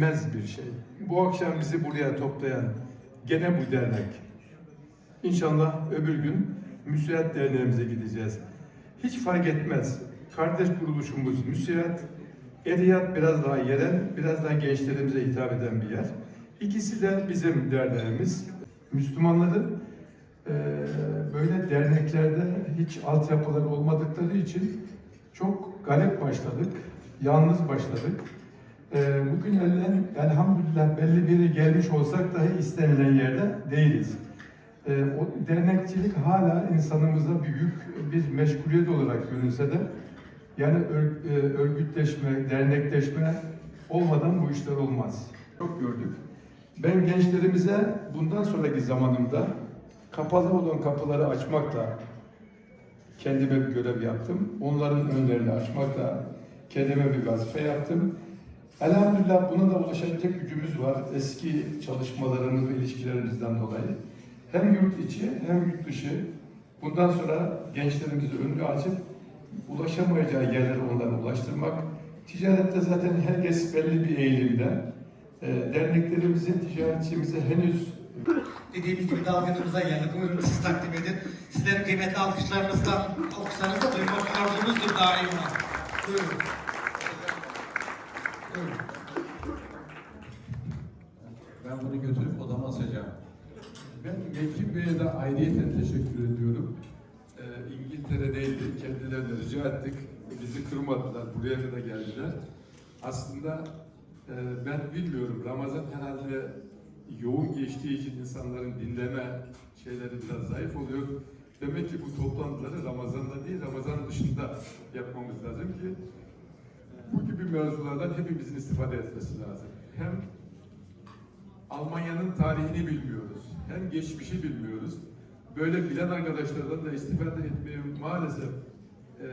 bilinmez bir şey. Bu akşam bizi buraya toplayan gene bu dernek. İnşallah öbür gün Müsiat Derneğimize gideceğiz. Hiç fark etmez. Kardeş kuruluşumuz Müsiat, Ediyat biraz daha yerel, biraz daha gençlerimize hitap eden bir yer. İkisi de bizim derneğimiz. Müslümanların eee, böyle derneklerde hiç altyapıları olmadıkları için çok garip başladık, yalnız başladık. Eee, bugün elden, elhamdülillah belli bir yere gelmiş olsak dahi istenilen yerde değiliz. Eee, o dernekçilik hala insanımıza büyük bir meşguliyet olarak görünse de yani ör- e, örgütleşme, dernekleşme olmadan bu işler olmaz. Çok gördük. Ben gençlerimize bundan sonraki zamanımda kapalı olan kapıları açmakla kendime bir görev yaptım. Onların önlerini açmakla kendime bir vazife yaptım. Elhamdülillah buna da ulaşabilecek gücümüz var. Eski çalışmalarımız ve ilişkilerimizden dolayı. Hem yurt içi hem yurt dışı bundan sonra gençlerimizi önünü açıp ulaşamayacağı yerlere onları ulaştırmak. Ticarette zaten herkes belli bir eğilimde. Ee, derneklerimizin ticaretçimize henüz Dediğimiz gibi dalgınımıza geldik. Buyurun siz takdim edin. Sizlerin kıymetli alkışlarınızla, alkışlarınızla duymak arzunuzdur daima. Buyurun. Ben bunu götürüp odama asacağım. Ben Vekil Bey'e de ayrıyeten teşekkür ediyorum. Ee, İngiltere'deydi, kendilerine rica ettik. Bizi kırmadılar, buraya kadar geldiler. Aslında e, ben bilmiyorum, Ramazan herhalde yoğun geçtiği için insanların dinleme şeyleri biraz zayıf oluyor. Demek ki bu toplantıları Ramazan'da değil, Ramazan dışında yapmamız lazım ki bu gibi mevzulardan hepimizin istifade etmesi lazım. Hem Almanya'nın tarihini bilmiyoruz. Hem geçmişi bilmiyoruz. Böyle bilen arkadaşlardan da istifade etmeyi maalesef e,